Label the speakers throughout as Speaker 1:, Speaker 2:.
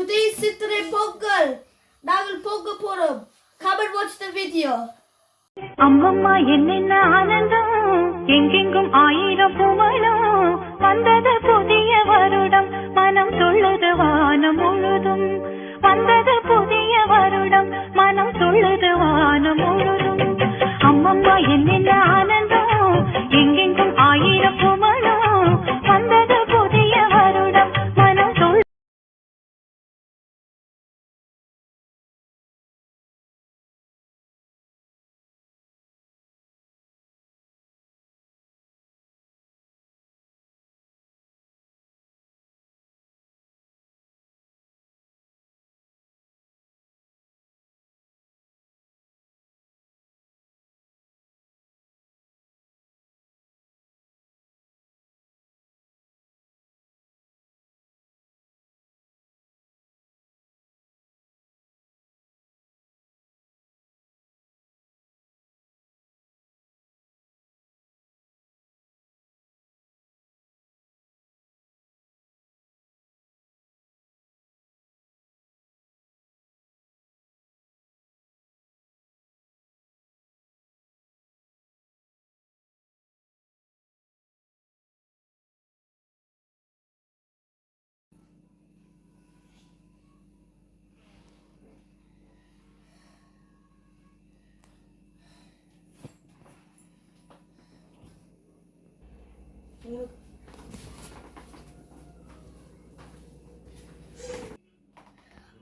Speaker 1: Today is Sitare Pongal. Now we'll Pongal போறோம். come and watch the video
Speaker 2: அம்மம்மா என்னென்ன ஆனந்தம்? எங்கெங்கும் ஆயிரம் பூமணம் வந்தது புதிய வருடம் மனம் தொழுது வானம் முழுதும். வந்தது புதிய வருடம் மனம் தொழுது வானம் முழுதும். அம்மம்மா என்ன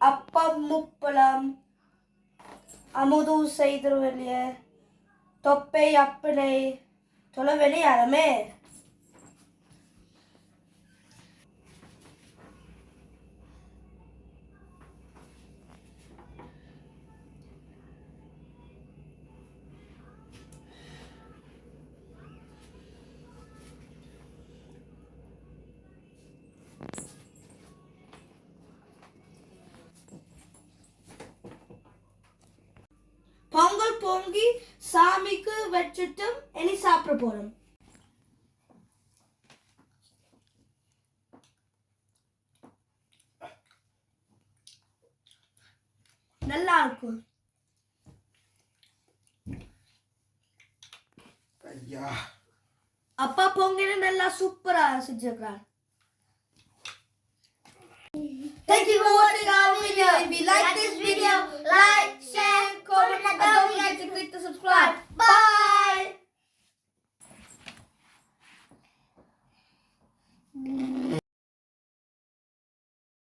Speaker 1: அப்பம் முப்பளம் அமுது செய்திருவலிய தொப்பை அப்பிளை தொலைவெளி அறமே. பொங்கி சாமிக்கு வச்சுட்டும் இனி சாப்பிட போறோம். நல்லா இருக்கும்.
Speaker 3: ஐயா.
Speaker 1: அப்பா பொங்கல் நல்லா சூப்பரா செஞ்சிருக்கார் Thank you for watching our video. If you like this